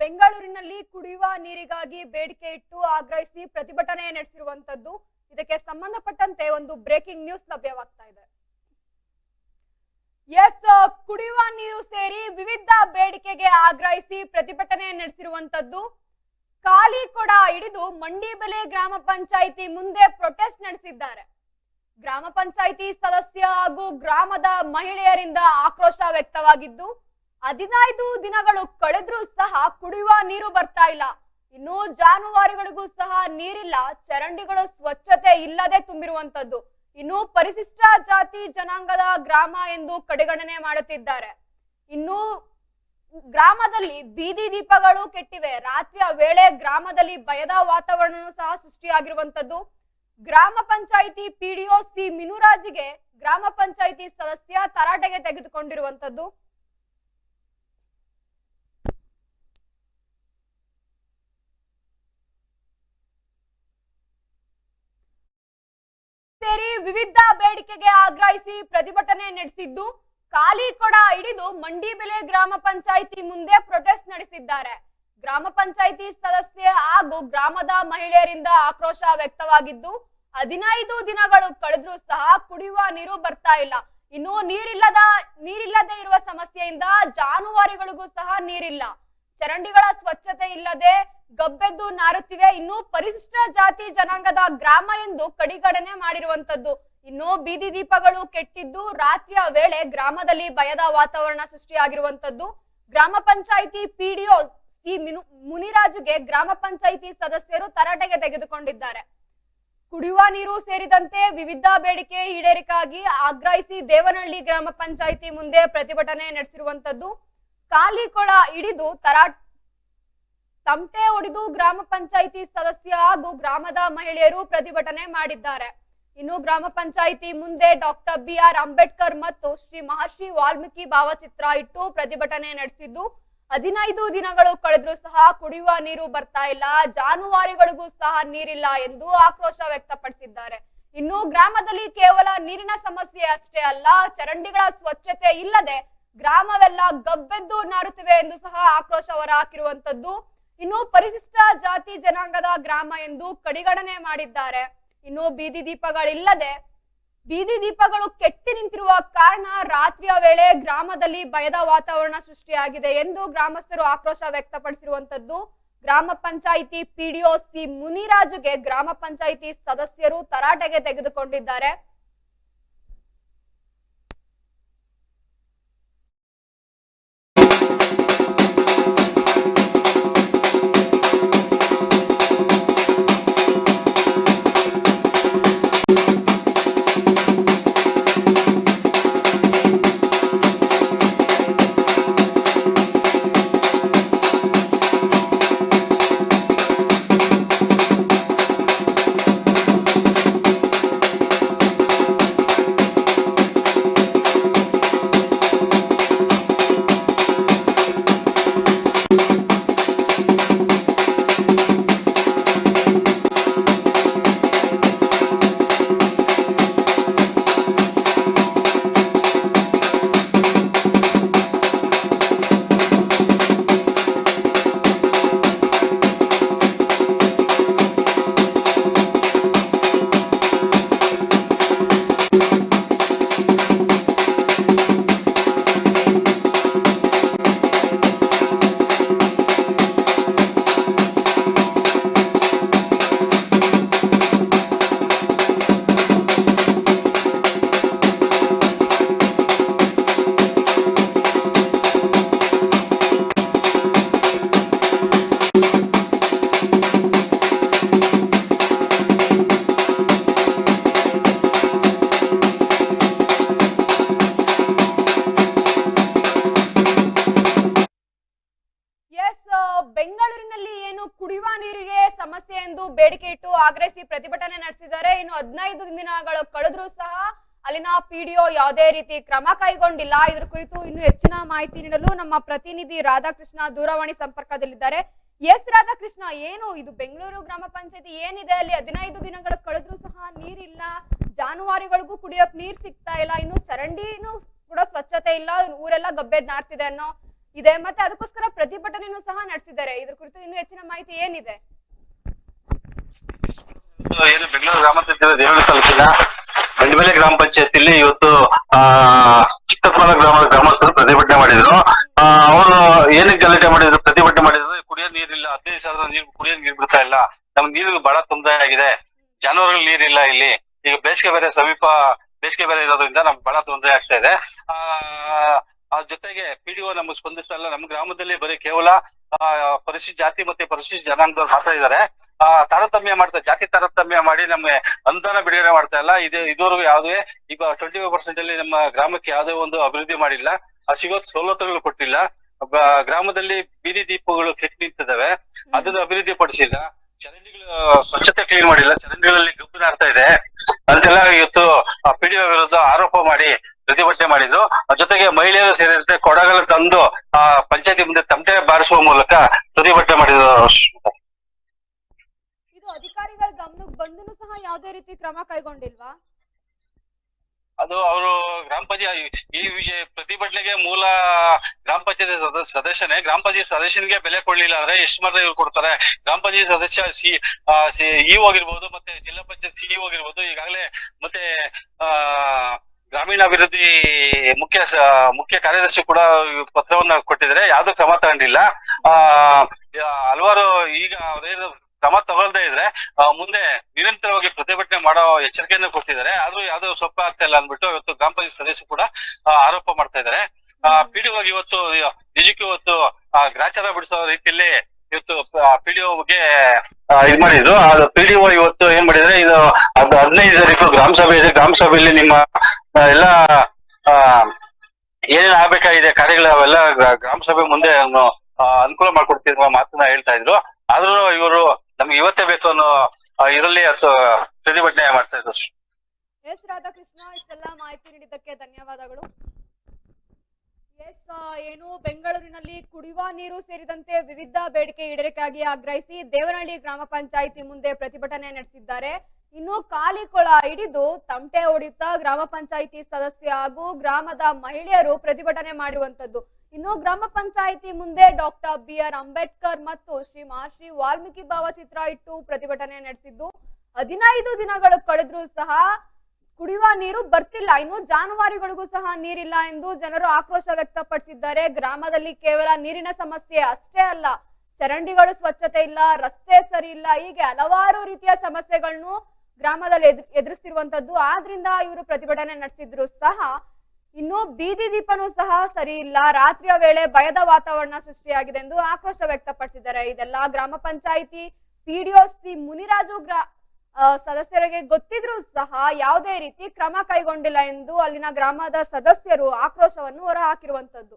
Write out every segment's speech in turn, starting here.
ಬೆಂಗಳೂರಿನಲ್ಲಿ ಕುಡಿಯುವ ನೀರಿಗಾಗಿ ಬೇಡಿಕೆ ಇಟ್ಟು ಆಗ್ರಹಿಸಿ ಪ್ರತಿಭಟನೆ ನಡೆಸಿರುವಂತದ್ದು ಇದಕ್ಕೆ ಸಂಬಂಧಪಟ್ಟಂತೆ ಒಂದು ಬ್ರೇಕಿಂಗ್ ನ್ಯೂಸ್ ಲಭ್ಯವಾಗ್ತಾ ಇದೆ. ಎಸ್, ಕುಡಿಯುವ ನೀರು ಸೇರಿ ವಿವಿಧ ಬೇಡಿಕೆಗೆ ಆಗ್ರಹಿಸಿ ಪ್ರತಿಭಟನೆ ನಡೆಸಿರುವಂತದ್ದು ಖಾಲಿ ಕೊಡ ಹಿಡಿದು ಮಂಡಿಬೆಲೆ ಗ್ರಾಮ ಪಂಚಾಯಿತಿ ಮುಂದೆ ಪ್ರೊಟೆಸ್ಟ್ ನಡೆಸಿದ್ದಾರೆ. ಗ್ರಾಮ ಪಂಚಾಯಿತಿ ಸದಸ್ಯ ಹಾಗೂ ಗ್ರಾಮದ ಮಹಿಳೆಯರಿಂದ ಆಕ್ರೋಶ ವ್ಯಕ್ತವಾಗಿದ್ದು ಹದಿನೈದು ದಿನಗಳು ಕಳೆದ್ರೂ ಸಹ ಕುಡಿಯುವ ನೀರು ಬರ್ತಾ ಇಲ್ಲ. ಇನ್ನು ಜಾನುವಾರುಗಳಿಗೂ ಸಹ ನೀರಿಲ್ಲ, ಚರಂಡಿಗಳು ಸ್ವಚ್ಛತೆ ಇಲ್ಲದೆ ತುಂಬಿರುವಂತದ್ದು. ಇನ್ನು ಪರಿಶಿಷ್ಟ ಜಾತಿ ಜನಾಂಗದ ಗ್ರಾಮ ಎಂದು ಕಡೆಗಣನೆ ಮಾಡುತ್ತಿದ್ದಾರೆ. ಇನ್ನು ಗ್ರಾಮದಲ್ಲಿ ಬೀದಿ ದೀಪಗಳು ಕೆಟ್ಟಿವೆ. ರಾತ್ರಿಯ ವೇಳೆ ಗ್ರಾಮದಲ್ಲಿ ಭಯದ ವಾತಾವರಣ ಸಹ ಸೃಷ್ಟಿಯಾಗಿರುವಂತದ್ದು. ಗ್ರಾಮ ಪಂಚಾಯಿತಿ ಪಿಡಿಒ ಸಿ ಮಿನುರಾಜ್ಗೆ ಗ್ರಾಮ ಪಂಚಾಯಿತಿ ಸದಸ್ಯ ತರಾಟೆಗೆ ತೆಗೆದುಕೊಂಡಿರುವಂತದ್ದು. ಸೇರಿ ವಿವಿಧ ಬೇಡಿಕೆಗೆ ಆಗ್ರಹಿಸಿ ಪ್ರತಿಭಟನೆ ನಡೆಸಿದ್ದು, ಖಾಲಿ ಕೊಡ ಹಿಡಿದು ಮಂಡಿಬೆಲೆ ಗ್ರಾಮ ಪಂಚಾಯಿತಿ ಮುಂದೆ ಪ್ರೊಟೆಸ್ಟ್ ನಡೆಸಿದ್ದಾರೆ. ಗ್ರಾಮ ಪಂಚಾಯಿತಿ ಸದಸ್ಯೆ ಹಾಗೂ ಗ್ರಾಮದ ಮಹಿಳೆಯರಿಂದ ಆಕ್ರೋಶ ವ್ಯಕ್ತವಾಗಿದ್ದು, ಹದಿನೈದು ದಿನಗಳು ಕಳೆದ್ರೂ ಸಹ ಕುಡಿಯುವ ನೀರು ಬರ್ತಾ ಇಲ್ಲ. ಇನ್ನು ನೀರಿಲ್ಲದ, ನೀರಿಲ್ಲದೆ ಇರುವ ಸಮಸ್ಯೆಯಿಂದ ಜಾನುವಾರುಗಳಿಗೂ ಸಹ ನೀರಿಲ್ಲ. ಚರಂಡಿಗಳ ಸ್ವಚ್ಛತೆ ಇಲ್ಲದೆ ಗಬ್ಬೆದ್ದು ನಾರುತ್ತಿವೆ. ಇನ್ನು ಪರಿಶಿಷ್ಟ ಜಾತಿ ಜನಾಂಗದ ಗ್ರಾಮ ಎಂದು ಕಡಿಗಡನೆ ಮಾಡಿರುವಂತದ್ದು ಇನ್ನು ಬೀದಿ ದೀಪಗಳು ಕೆಟ್ಟಿದ್ದು ರಾತ್ರಿಯ ವೇಳೆ ಗ್ರಾಮದಲ್ಲಿ ಭಯದ ವಾತಾವರಣ ಸೃಷ್ಟಿಯಾಗಿರುವಂತದ್ದು ಗ್ರಾಮ ಪಂಚಾಯಿತಿ ಪಿಡಿಒ ಸಿ ಮಿನು ಮುನಿರಾಜುಗೆ ಗ್ರಾಮ ಪಂಚಾಯಿತಿ ಸದಸ್ಯರು ತರಾಟೆಗೆ ತೆಗೆದುಕೊಂಡಿದ್ದಾರೆ. ಕುಡಿಯುವ ನೀರು ಸೇರಿದಂತೆ ವಿವಿಧ ಬೇಡಿಕೆ ಈಡೇರಿಕೆಗಾಗಿ ಆಗ್ರಹಿಸಿ ದೇವನಹಳ್ಳಿ ಗ್ರಾಮ ಪಂಚಾಯಿತಿ ಮುಂದೆ ಪ್ರತಿಭಟನೆ ನಡೆಸಿರುವಂತದ್ದು ಖಾಲಿ ಕೊಳ ಹಿಡಿದು ತರಾಟ್ ತಮಟೆ ಹೊಡೆದು ಗ್ರಾಮ ಪಂಚಾಯಿತಿ ಸದಸ್ಯ ಹಾಗೂ ಗ್ರಾಮದ ಮಹಿಳೆಯರು ಪ್ರತಿಭಟನೆ ಮಾಡಿದ್ದಾರೆ. ಇನ್ನು ಗ್ರಾಮ ಪಂಚಾಯಿತಿ ಮುಂದೆ ಡಾಕ್ಟರ್ ಬಿ ಆರ್ ಅಂಬೇಡ್ಕರ್ ಮತ್ತು ಶ್ರೀ ಮಹರ್ಷಿ ವಾಲ್ಮೀಕಿ ಭಾವಚಿತ್ರ ಇಟ್ಟು ಪ್ರತಿಭಟನೆ ನಡೆಸಿದ್ದು, ಹದಿನೈದು ದಿನಗಳು ಕಳೆದ್ರೂ ಸಹ ಕುಡಿಯುವ ನೀರು ಬರ್ತಾ ಇಲ್ಲ, ಜಾನುವಾರುಗಳಿಗೂ ಸಹ ನೀರಿಲ್ಲ ಎಂದು ಆಕ್ರೋಶ ವ್ಯಕ್ತಪಡಿಸಿದ್ದಾರೆ. ಇನ್ನು ಗ್ರಾಮದಲ್ಲಿ ಕೇವಲ ನೀರಿನ ಸಮಸ್ಯೆ ಅಷ್ಟೇ ಅಲ್ಲ, ಚರಂಡಿಗಳ ಸ್ವಚ್ಛತೆ ಇಲ್ಲದೆ ಗ್ರಾಮವೆಲ್ಲ ಗಬ್ಬೆದ್ದು ನಾರುತ್ತಿವೆ ಎಂದು ಸಹ ಆಕ್ರೋಶ ಹೊರಹಾಕಿರುವಂತದ್ದು ಇನ್ನು ಪರಿಶಿಷ್ಟ ಜಾತಿ ಜನಾಂಗದ ಗ್ರಾಮ ಎಂದು ಕಡಿಗಣನೆ ಮಾಡಿದ್ದಾರೆ. ಇನ್ನು ಬೀದಿ ದೀಪಗಳಿಲ್ಲದೆ ಬೀದಿ ದೀಪಗಳು ಕೆಟ್ಟಿ ನಿಂತಿರುವ ಕಾರಣ ರಾತ್ರಿಯ ವೇಳೆ ಗ್ರಾಮದಲ್ಲಿ ಭಯದ ವಾತಾವರಣ ಸೃಷ್ಟಿಯಾಗಿದೆ ಎಂದು ಗ್ರಾಮಸ್ಥರು ಆಕ್ರೋಶ ವ್ಯಕ್ತಪಡಿಸಿರುವಂತದ್ದು ಗ್ರಾಮ ಪಂಚಾಯಿತಿ ಪಿಡಿಒ ಸಿ ಮುನಿರಾಜುಗೆ ಗ್ರಾಮ ಪಂಚಾಯಿತಿ ಸದಸ್ಯರು ತರಾಟೆಗೆ ತೆಗೆದುಕೊಂಡಿದ್ದಾರೆ. ಸಮಸ್ಯೆ ಎಂದು ಬೇಡಿಕೆ ಇಟ್ಟು ಆಗ್ರಹಿಸಿ ಪ್ರತಿಭಟನೆ ನಡೆಸಿದ್ದಾರೆ ಇನ್ನು ಹದಿನೈದು ದಿನಗಳು ಕಳೆದ್ರೂ ಸಹ ಅಲ್ಲಿನ ಪಿಡಿಒ ಯಾವುದೇ ರೀತಿ ಕ್ರಮ ಕೈಗೊಂಡಿಲ್ಲ. ಇದ್ರ ಕುರಿತು ಇನ್ನು ಹೆಚ್ಚಿನ ಮಾಹಿತಿ ನೀಡಲು ನಮ್ಮ ಪ್ರತಿನಿಧಿ ರಾಧಾಕೃಷ್ಣ ದೂರವಾಣಿ ಸಂಪರ್ಕದಲ್ಲಿದ್ದಾರೆ. ಎಸ್ ರಾಧಾಕೃಷ್ಣ, ಏನು ಇದು ಬೆಂಗಳೂರು ಗ್ರಾಮ ಪಂಚಾಯತಿ ಏನಿದೆ? ಅಲ್ಲಿ ಹದಿನೈದು ದಿನಗಳು ಕಳೆದ್ರೂ ಸಹ ನೀರಿಲ್ಲ. ಜಾನುವಾರುಗಳಿಗೂ ಕುಡಿಯೋಕ್ ನೀರ್ ಸಿಗ್ತಾ ಇಲ್ಲ. ಇನ್ನು ಚರಂಡಿನೂ ಕೂಡ ಸ್ವಚ್ಛತೆ ಇಲ್ಲ. ಊರೆಲ್ಲ ಗಬ್ಬೆದ್ ನಾರ್ತಿದೆ ಅನ್ನೋ ಇದೆ. ಮತ್ತೆ ಅದಕ್ಕೋಸ್ಕರ ಪ್ರತಿಭಟನೆಯೂ ಸಹ ನಡೆಸಿದ್ದಾರೆ. ಇದ್ರ ಕುರಿತು ಇನ್ನು ಹೆಚ್ಚಿನ ಮಾಹಿತಿ ಏನಿದೆ? ಏನು ಬೆಂಗಳೂರು ಗ್ರಾಮಾಂತರ ಜಿಲ್ಲೆ ತಲುಪಿಲ್ಲ ತಾಲೂಕಿನ ಗ್ರಾಮ ಪಂಚಾಯತಿಲಿ ಇವತ್ತು ಆ ಚಿಕ್ಕಪ್ಪನ ಗ್ರಾಮದ ಗ್ರಾಮಸ್ಥರು ಪ್ರತಿಭಟನೆ ಮಾಡಿದ್ರು. ಆ, ಅವರು ಏನಕ್ಕೆ ಗಲಾಟೆ ಮಾಡಿದ್ರು ಪ್ರತಿಭಟನೆ ಮಾಡಿದ್ರು ಕುಡಿಯೋ ನೀರಿಲ್ಲ ಹದಿನೈದು ಸಾವಿರ ನೀರು ಕುಡಿಯೋ ನೀರು ಬಿಡ್ತಾ ಇಲ್ಲ. ನಮ್ಗೆ ನೀರಿಗೆ ಬಹಳ ತೊಂದರೆ ಆಗಿದೆ. ಜಾನುವಾರುಗಳು ನೀರಿಲ್ಲ ಇಲ್ಲಿ. ಈಗ ಬೇಸಿಗೆ ಬೇರೆ ಸಮೀಪ ಬೇಸಿಗೆ ಬೇರೆ ಇರೋದ್ರಿಂದ ನಮ್ಗೆ ಬಹಳ ತೊಂದರೆ ಆಗ್ತಾ ಇದೆ. ಆ ಅದ್ರ ಜೊತೆಗೆ ಪಿಡಿಒ ನಮಗೆ ಸ್ಪಂದಿಸ್ತಾ ಇಲ್ಲ. ನಮ್ಮ ಗ್ರಾಮದಲ್ಲಿ ಬರೀ ಕೇವಲ ಆ, ಪರಿಶಿಷ್ಟ ಜಾತಿ ಮತ್ತೆ ಪರಿಶಿಷ್ಟ ಜನಾಂಗದವ್ರು ಮಾತ್ರ ಇದ್ದಾರೆ ಆ ತಾರತಮ್ಯ ಮಾಡ್ತಾ ಜಾತಿ ತಾರತಮ್ಯ ಮಾಡಿ ನಮ್ಗೆ ಅನುದಾನ ಬಿಡುಗಡೆ ಮಾಡ್ತಾ ಇಲ್ಲ. ಇದು ಇದುವರೆಗೂ ಯಾವುದೇ ಈಗ ಟ್ವೆಂಟಿ ಫೈವ್ ಪರ್ಸೆಂಟ್ ಅಲ್ಲಿ ನಮ್ಮ ಗ್ರಾಮಕ್ಕೆ ಯಾವುದೇ ಒಂದು ಅಭಿವೃದ್ಧಿ ಮಾಡಿಲ್ಲ. ಆ ಸಿಗೋ ಸವಲತ್ತುಗಳು ಕೊಟ್ಟಿಲ್ಲ. ಗ್ರಾಮದಲ್ಲಿ ಬೀದಿ ದೀಪಗಳು ಕೆಟ್ಟ ನಿಂತಿದ್ದಾವೆ. ಅದನ್ನ ಅಭಿವೃದ್ಧಿ ಪಡಿಸಿಲ್ಲ. ಚರಂಡಿಗಳು ಸ್ವಚ್ಛತೆ ಕ್ಲೀನ್ ಮಾಡಿಲ್ಲ. ಚರಂಡಿಗಳಲ್ಲಿ ಗಬ್ಬು ನಾಡ್ತಾ ಇದೆ. ಅಂತೆಲ್ಲ ಇವತ್ತು ಪಿಡಿಒ ವಿರುದ್ಧ ಆರೋಪ ಮಾಡಿ ಪ್ರತಿಭಟನೆ ಮಾಡಿದ್ರು ಜೊತೆಗೆ ಮಹಿಳೆಯರು ಸೇರಿದಂತೆ ಕೊಡಗಲು ತಂದು ಆ ಪಂಚಾಯತಿ ಮುಂದೆ ತಮಟೆ ಬಾರಿಸುವ ಮೂಲಕ ಪ್ರತಿಭಟನೆ ಮಾಡಿದ್ರು ಇದು ಅಧಿಕಾರಿಗಳ ಗಮನಕ್ಕೆ ಬಂದನು ಸಹ ಯಾವುದೇ ರೀತಿ ಕ್ರಮ ಕೈಗೊಂಡಿಲ್ವಾ? ಅದು ಅವರು ಗ್ರಾಮ ಪಂಚಾಯತ್ ಈ ವಿಷಯ ಪ್ರತಿಭಟನೆಗೆ ಮೂಲ ಗ್ರಾಮ ಪಂಚಾಯತ್ ಸದ- ಸದಸ್ಯನೇ. ಗ್ರಾಮ ಪಂಚಾಯತ್ ಸದಸ್ಯನಿಗೆ ಬೆಲೆ ಕೊಡ್ಲಿಲ್ಲ ಅಂದ್ರೆ ಎಷ್ಟು ಮಾತ್ರ ಇವ್ರು ಕೊಡ್ತಾರೆ. ಗ್ರಾಮ ಪಂಚಾಯತ್ ಸದಸ್ಯ ಸಿ ಇಒ ಆಗಿರ್ಬೋದು ಮತ್ತೆ ಜಿಲ್ಲಾ ಪಂಚಾಯತ್ ಸಿಇಒ ಆಗಿರ್ಬೋದು ಈಗಾಗಲೇ ಮತ್ತೆ ಆ ಗ್ರಾಮೀಣಾಭಿವೃದ್ಧಿ ಮುಖ್ಯ ಮುಖ್ಯ ಕಾರ್ಯದರ್ಶಿ ಕೂಡ ಪತ್ರವನ್ನ ಕೊಟ್ಟಿದ್ದಾರೆ. ಯಾವ್ದು ಕ್ರಮ ತಗೊಂಡಿಲ್ಲ. ಆ ಹಲವಾರು ಈಗ ಅವ್ರೇನು ಕ್ರಮ ತಗೊಳ್ದೇ ಇದ್ರೆ ಮುಂದೆ ನಿರಂತರವಾಗಿ ಪ್ರತಿಭಟನೆ ಮಾಡೋ ಎಚ್ಚರಿಕೆಯನ್ನು ಕೊಟ್ಟಿದ್ದಾರೆ. ಆದ್ರೂ ಯಾವ್ದು ಸ್ವಲ್ಪ ಆಗ್ತಾ ಇಲ್ಲ ಅಂದ್ಬಿಟ್ಟು ಇವತ್ತು ಗ್ರಾಮ ಪಂಚಾಯತ್ ಸದಸ್ಯರು ಕೂಡ ಆರೋಪ ಮಾಡ್ತಾ ಇದ್ದಾರೆ. ಪಿಡಿಒ ಇವತ್ತು ನಿಜಕ್ಕೂ ಇವತ್ತು ಗ್ರಾಚಾರ ಬಿಡಿಸೋ ರೀತಿಯಲ್ಲಿ ಇವತ್ತು ಪಿಡಿಒಗೆ ಇದ್ ಮಾಡಿದ್ರು ಅದು ಓ ಇವತ್ತು ಏನ್ ಮಾಡಿದ್ರೆ, ಇದು ಅದು ಹದಿನೈದು ತಾರೀಕು ಗ್ರಾಮ ಸಭೆ ಇದೆ. ಗ್ರಾಮ ಸಭೆಯಲ್ಲಿ ನಿಮ್ಮ ಎಲ್ಲ ಏನೇನ್ ಆಗ್ಬೇಕಾಗಿದೆ ಕಾರ್ಯಗಳು ಅವೆಲ್ಲ ಗ್ರಾ- ಗ್ರಾಮ ಸಭೆ ಮುಂದೆ ಅನುಕೂಲ ಮಾಡ್ಕೊಡ್ತೀವಿ ಮಾತನ್ನ ಹೇಳ್ತಾ ಇದ್ರು. ಆದ್ರೂ ಇವರು ನಮ್ಗೆ ಇವತ್ತೇ ಬೇಕು ಅನ್ನೋ ಇದರಲ್ಲಿ ಪ್ರತಿಭಟನೆ ಮಾಡ್ತಾ ಇದ್ರು. ಎಸ್ ರಾಧಾಕೃಷ್ಣ, ಇಷ್ಟೆಲ್ಲ ಮಾಹಿತಿ ನೀಡಿದ್ದಕ್ಕೆ ಧನ್ಯವಾದಗಳು. ಎಸ್ ಏನು ಬೆಂಗಳೂರಿನಲ್ಲಿ ಕುಡಿಯುವ ನೀರು ಸೇರಿದಂತೆ ವಿವಿಧ ಬೇಡಿಕೆ ಈಡೇರಿಕೆಗಾಗಿ ಆಗ್ರಹಿಸಿ ದೇವನಹಳ್ಳಿ ಗ್ರಾಮ ಪಂಚಾಯಿತಿ ಮುಂದೆ ಪ್ರತಿಭಟನೆ ನಡೆಸಿದ್ದಾರೆ. ಇನ್ನು ಖಾಲಿ ಕೊಳ ಹಿಡಿದು ತಮಟೆ ಹೊಡೆಯುತ್ತಾ ಗ್ರಾಮ ಪಂಚಾಯಿತಿ ಸದಸ್ಯ ಹಾಗೂ ಗ್ರಾಮದ ಮಹಿಳೆಯರು ಪ್ರತಿಭಟನೆ ಮಾಡಿರುವಂತದ್ದು ಇನ್ನು ಗ್ರಾಮ ಪಂಚಾಯಿತಿ ಮುಂದೆ ಡಾಕ್ಟರ್ ಬಿ ಆರ್ ಅಂಬೇಡ್ಕರ್ ಮತ್ತು ಶ್ರೀ ಮಹರ್ಷಿ ವಾಲ್ಮೀಕಿ ಭಾವಚಿತ್ರ ಇಟ್ಟು ಪ್ರತಿಭಟನೆ ನಡೆಸಿದ್ದು. ಹದಿನೈದು ದಿನಗಳು ಕಳೆದ್ರೂ ಸಹ ಕುಡಿಯುವ ನೀರು ಬರ್ತಿಲ್ಲ. ಇನ್ನು ಜಾನುವಾರುಗಳಿಗೂ ಸಹ ನೀರಿಲ್ಲ ಎಂದು ಜನರು ಆಕ್ರೋಶ ವ್ಯಕ್ತಪಡಿಸಿದ್ದಾರೆ. ಗ್ರಾಮದಲ್ಲಿ ಕೇವಲ ನೀರಿನ ಸಮಸ್ಯೆ ಅಷ್ಟೇ ಅಲ್ಲ, ಚರಂಡಿಗಳು ಸ್ವಚ್ಛತೆ ಇಲ್ಲ, ರಸ್ತೆ ಸರಿ ಇಲ್ಲ, ಹೀಗೆ ಹಲವಾರು ರೀತಿಯ ಸಮಸ್ಯೆಗಳನ್ನು ಗ್ರಾಮದಲ್ಲಿ ಎದ್- ಎದುರಿಸ್ತಿರುವಂತದ್ದು. ಆದ್ರಿಂದ ಇವರು ಪ್ರತಿಭಟನೆ ನಡೆಸಿದ್ರು ಸಹ. ಇನ್ನು ಬೀದಿ ದೀಪನೂ ಸಹ ಸರಿ ಇಲ್ಲ. ರಾತ್ರಿಯ ವೇಳೆ ಭಯದ ವಾತಾವರಣ ಸೃಷ್ಟಿಯಾಗಿದೆ ಎಂದು ಆಕ್ರೋಶ ವ್ಯಕ್ತಪಡಿಸಿದ್ದಾರೆ. ಇದೆಲ್ಲ ಗ್ರಾಮ ಪಂಚಾಯಿತಿ ಪಿಡಿಒ ಸಿ ಮುನಿರಾಜು ಸದಸ್ಯರಿಗೆ ಗೊತ್ತಿದ್ರೂ ಸಹ ಯಾವುದೇ ರೀತಿ ಕ್ರಮ ಕೈಗೊಂಡಿಲ್ಲ ಎಂದು ಅಲ್ಲಿನ ಗ್ರಾಮದ ಸದಸ್ಯರು ಆಕ್ರೋಶವನ್ನು ಹೊರಹಾಕಿರುವಂತದ್ದು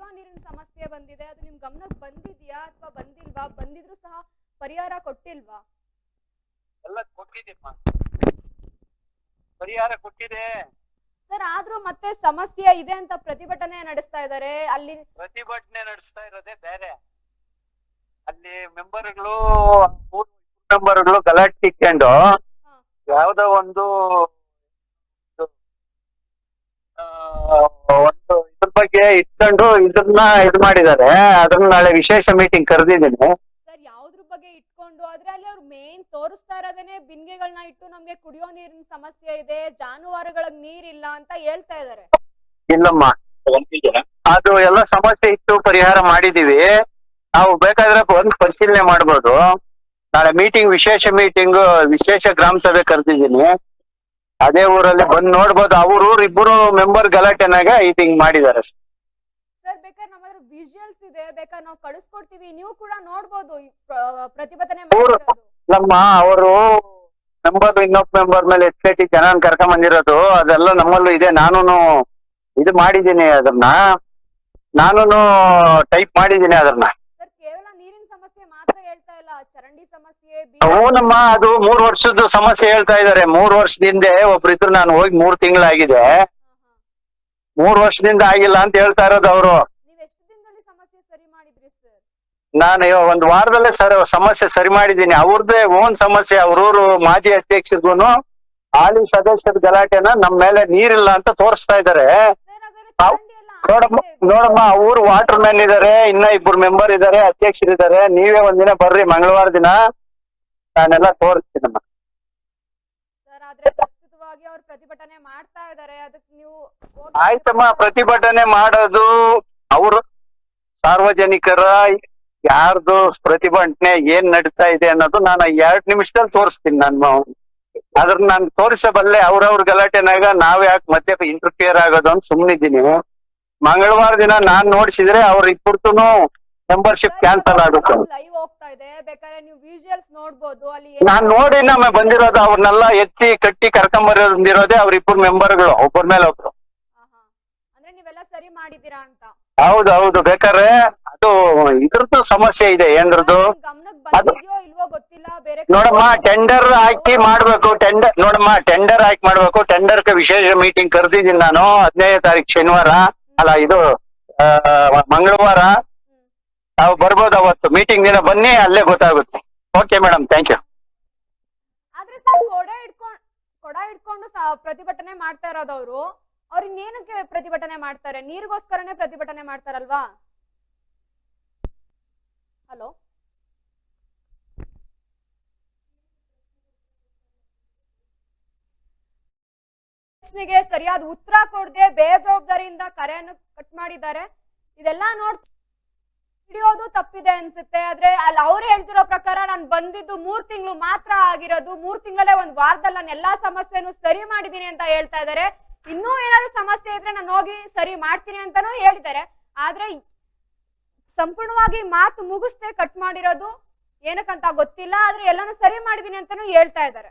ಬಂದಿದೆ ಅದು ನಿಮ್ ಗಮನಕ್ಕೆ ಬಂದಿದ್ಯಾ ಅಥವಾ ಬಂದಿಲ್ವಾ? ಬಂದಿದ್ರು ಸಹ ಪರಿಹಾರ ಕೊಟ್ಟಿಲ್ವಾ? ಎಲ್ಲ ಪರಿಹಾರ ಕೊಟ್ಟಿದೆ. ಸರ್ ಆದ್ರೂ ಮತ್ತೆ ಸಮಸ್ಯೆ ಇದೆ ಅಂತ ಪ್ರತಿಭಟನೆ ನಡೆಸ್ತಾ ಇದ್ದಾರೆ. ಅಲ್ಲಿ ಪ್ರತಿಭಟನೆ ನಡೆಸ್ತಾ ಇರೋದೇ ಬೇರೆ. ಅಲ್ಲಿ ಮೆಂಬರ್ಗಳು ಮೆಂಬರ್ಗಳು ಗಲಾಟೆ ಇಟ್ಕೊಂಡು ಯಾವ್ದೋ ಒಂದು ಬಗ್ಗೆ ಇಟ್ಕೊಂಡು ಇದನ್ನ ಇದು ಮಾಡಿದ್ದಾರೆ. ಅದನ್ನ ನಾಳೆ ವಿಶೇಷ ಮೀಟಿಂಗ್ ಕರೆದಿದ್ದೀನಿ. ಸರ್ ಯಾವ್ದ್ರ ಬಗ್ಗೆ ಇಟ್ಕೊಂಡು? ಆದ್ರೆ ಅಲ್ಲಿ ಅವ್ರು ಮೇನ್ ತೋರಿಸ್ತಾ ಇರೋದೇನೆ ಬಿಂದಿಗೆಗಳನ್ನ ಇಟ್ಟು ನಮ್ಗೆ ಕುಡಿಯೋ ನೀರಿನ ಸಮಸ್ಯೆ ಇದೆ ಜಾನುವಾರುಗಳಿಗೆ ನೀರಿಲ್ಲ ಅಂತ ಹೇಳ್ತಾ ಇದಾರೆ. ಇಲ್ಲಮ್ಮ. ಅದು ಎಲ್ಲ ಸಮಸ್ಯೆ ಇತ್ತು ಪರಿಹಾರ ಮಾಡಿದೀವಿ. ನಾವು ಬೇಕಾದ್ರೆ ಒಂದು ಪರಿಶೀಲನೆ ಮಾಡ್ಬೋದು. ನಾಳೆ ಮೀಟಿಂಗ್ ವಿಶೇಷ ಮೀಟಿಂಗ್ ವಿಶೇಷ ಗ್ರಾಮ ಸಭೆ ಕರೆದಿದ್ದೀನಿ. ಅದೇ ಊರಲ್ಲಿ ಬಂದ್ ನೋಡ್ಬೋದು. ಅವ್ರ ಊರ್ ಇಬ್ಬರು ಮೆಂಬರ್ ಗಲಾಟೆನಾಗ ಇದು ಹಿಂಗ್ ಮಾಡಿದ್ದಾರೆ. ಸರ್ ಬೇಕಾದ್ರೆ ನಮ್ಮ ಹತ್ರ ವಿಜುವಲ್ಸ್ ಇದೆ. ಬೇಕಾದ್ರೆ ನಾವು ಕಳಿಸ್ಕೊಡ್ತೀವಿ. ನೀವು ಕೂಡ ನೋಡ್ಬೋದು ಈ ಪ್ರ- ಪ್ರತಿಭಟನೆ ಅವ್ರು- ಮಾಡ್ತಿರೋದು ನಮ್ಮ ಅವರು ಮೆಂಬರ್ ಇನ್ನೊಬ್ಬ ಮೆಂಬರ್ ಮೇಲೆ ಎತ್ಕಟ್ಟಿ ಜನ ಕರ್ಕೊಂಡ್ ಬಂದಿರೋದು. ಅದೆಲ್ಲ ನಮ್ಮಲ್ಲೂ ಇದೆ. ನಾನು ಇದು ಮಾಡಿದ್ದೀನಿ ಅದನ್ನ. ನಾನು ಟೈಪ್ ಮಾಡಿದ್ದೀನಿ ಅದನ್ನ ಸರ್ ಕೇವಲ ನೀರಿನ ಸಮಸ್ಯೆ ಮಾತ್ರ ಹೇಳ್ತಾ ಇಲ್ಲ ಚರಂಡಿ ಸಮಸ್ಯೆ ಬಿ- ಹೂನಮ್ಮ ಅದು ಮೂರ್ ವರ್ಷದ ಸಮಸ್ಯೆ ಹೇಳ್ತಾ ಇದಾರೆ ಮೂರ್ ವರ್ಷದಿಂದ ಒಬ್ರಿದ್ರು ನಾನು ಹೋಗಿ ಮೂರ್ ತಿಂಗಳಾಗಿದೆ. ಮೂರ್ ವರ್ಷದಿಂದ ಆಗಿಲ್ಲ ಅಂತ ಹೇಳ್ತಾ ಇರೋದು ಅವರು. ನಾನು ಒಂದ್ ವಾರದಲ್ಲೇ ಸರ್ ಸಮಸ್ಯೆ ಸರಿ ಮಾಡಿದ್ದೀನಿ. ಅವ್ರದ್ದೇ ಓನ್ ಸಮಸ್ಯೆ ಅವ್ರೂರು ಮಾಜಿ ಅಧ್ಯಕ್ಷರಿಗೂ ಆಳಿ ಸದಸ್ಯರ ಗಲಾಟೆನ ನಮ್ ಮೇಲೆ ನೀರಿಲ್ಲ ಅಂತ ತೋರಿಸ್ತಾ ಇದಾರೆ ನೋಡಮ್ಮ. ನೋಡಮ್ಮ ಊರ್ ವಾಟರ್ ಮ್ಯಾನ್ ಇದಾರೆ ಇನ್ನ ಇಬ್ರು ಮೆಂಬರ್ ಇದಾರೆ ಅಧ್ಯಕ್ಷರಿದ್ದಾರೆ ನೀವೇ ಒಂದಿನ ಬರ್ರಿ ಮಂಗಳವಾರ ದಿನ. ನಾನೆಲ್ಲ ತೋರಿಸ್ತೀನಮ್ಮ ಸರ್ ಆದ್ರೆ ಪ್ರಸ್ತುತವಾಗಿ ಅವ್ರು ಪ್ರತಿಭಟನೆ ಮಾಡ್ತಾ ಇದ್ದಾರೆ ಅದಕ್ಕೆ ನೀವು ಹೋಗಿ- ಆಯ್ತಮ್ಮ ಪ್ರತಿಭಟನೆ ಮಾಡೋದು ಅವರು. ಸಾರ್ವಜನಿಕರ ಯಾರ್ದು ಪ್ರತಿಭಟನೆ ಏನ್ ನಡೀತಾ ಇದೆ ಅನ್ನೋದು ನಾನು ಎರಡ್ ನಿಮಿಷದಲ್ಲಿ ತೋರಿಸ್ತೀನಿ ನಾನು ಅದ್ರ ನಾನು ತೋರಿಸಬಲ್ಲೆ ಅವ್ರವ್ರ ಗಲಾಟೆನಾಗ ನಾವ್ ಯಾಕೆ ಮತ್ತೆ ಇಂಟರ್ಫಿಯರ್ ಆಗೋದು ಅಂತ ಸುಮ್ನಿದ್ದೀನಿ. ಮಂಗಳವಾರ ದಿನ ನಾನ್ ನೋಡಿಸಿದ್ರೆ ಅವ್ರ ಇಬ್ಬರ್ದು ಮೆಂಬರ್ಶಿಪ್ ಕ್ಯಾನ್ಸಲ್ ಆಗುತ್ತೆ. ಲೈವ್ ಹೋಗ್ತಾ ಇದೆ. ಬೇಕಾದ್ರೆ ನೀವು ವಿಜುವಲ್ಸ್ ನೋಡ್ಬೋದು. ಅಲ್ಲಿ ನಾನ್ ನೋಡಿ ನಮ್ಮ ಬಂದಿರೋದು ಅವ್ರನ್ನೆಲ್ಲ ಎತ್ತಿ ಕಟ್ಟಿ ಕರ್ಕೊಂಡ್ಬರೋದಿರೋದೆ ಅವ್ರ ಇಬ್ಬರು ಮೆಂಬರ್ಗಳು ಒಬ್ಬರ ಮೇಲೆ ಒಬ್ರು. ಆಹಾ. ಅಂದ್ರೆ ನೀವೆಲ್ಲ ಸರಿ ಮಾಡಿದೀರಾ ಅಂತ? ಹೌದು ಹೌದು. ಬೇಕಾದ್ರೆ ಅದು ಇದ್ರದ್ದು ಸಮಸ್ಯೆ ಇದೆ ಏನ್ರದ್ದು? ನಿಮ್ ಗಮನಕ್ಕೆ ಬಂದಿದ್ಯೋ ಇಲ್ವೋ ಗೊತ್ತಿಲ್ಲ ಬೇರೆ ಕಡೆ ನೋಡಮ್ಮ ಟೆಂಡರ್ ಹಾಕಿ ಮಾಡ್ಬೇಕು ಟೆಂಡರ್ ನೋಡಮ್ಮ ಟೆಂಡರ್ ಹಾಕಿ ಮಾಡ್ಬೇಕು. ಟೆಂಡರ್ ವಿಶೇಷ ಮೀಟಿಂಗ್ ಕರೆದಿದ್ದೀನಿ ನಾನು. ಹದಿನೈದು ತಾರೀಕು ಶನಿವಾರ. ಅಲ್ಲ ಇದು ಆ, ಮಂಗಳವಾರ. ತಾವು ಬರ್ಬೋದು ಅವತ್ತು. ಮೀಟಿಂಗ್ ದಿನ ಬನ್ನಿ, ಅಲ್ಲೇ ಗೊತ್ತಾಗುತ್ತೆ. ಓಕೆ ಮೇಡಮ್ ಥ್ಯಾಂಕ್ ಯು ಆದ್ರೆ ಸರ್, ಕೊಡ ಇಟ್ಕೊಂಡ್ ಕೊಡ ಇಟ್ಕೊಂಡು ಪ್ರತಿಭಟನೆ ಮಾಡ್ತಾ ಇರೋದವ್ರು ಅವ್ರು. ಇನ್ನೇನಕ್ಕೆ ಪ್ರತಿಭಟನೆ ಮಾಡ್ತಾರೆ? ನೀರಿಗೋಸ್ಕರನೇ ಪ್ರತಿಭಟನೆ ಮಾಡ್ತಾರಲ್ವಾ? ಹಲೋ ಪ್ರಶ್ನೆಗೆ ಸರಿಯಾದ ಉತ್ತರ ಕೊಡದೆ ಬೇಜವಾಬ್ದಾರಿಯಿಂದ ಕರೆಯನ್ನು ಕಟ್ ಮಾಡಿದ್ದಾರೆ. ಇದೆಲ್ಲ ನೋಡ್ ಹಿಡಿಯೋದು ತಪ್ಪಿದೆ ಅನ್ಸುತ್ತೆ. ಆದ್ರೆ ಅಲ್ಲಿ ಅವ್ರು ಹೇಳ್ತಿರೋ ಪ್ರಕಾರ ನಾನು ಬಂದಿದ್ದು ಮೂರ್ ತಿಂಗಳು ಮಾತ್ರ ಆಗಿರೋದು. ಮೂರ್ ತಿಂಗಳಲ್ಲೇ ಒಂದ್ ವಾರದಲ್ಲಿ ನಾನು ಎಲ್ಲಾ ಸಮಸ್ಯೆನು ಸರಿ ಮಾಡಿದೀನಿ ಅಂತ ಹೇಳ್ತಾ ಇದ್ದಾರೆ ಇನ್ನೂ ಏನಾದ್ರು ಸಮಸ್ಯೆ ಇದ್ರೆ ನಾನು ಹೋಗಿ ಸರಿ ಮಾಡ್ತೀನಿ ಅಂತಾನೂ ಹೇಳಿದ್ದಾರೆ. ಆದ್ರೆ ಸಂಪೂರ್ಣವಾಗಿ ಮಾತು ಮುಗಿಸ್ದೆ ಕಟ್ ಮಾಡಿರೋದು ಏನಕ್ಕಂತ ಗೊತ್ತಿಲ್ಲ. ಆದ್ರೆ ಎಲ್ಲಾನು ಸರಿ ಮಾಡಿದೀನಿ ಅಂತಾನೂ ಹೇಳ್ತಾ ಇದ್ದಾರೆ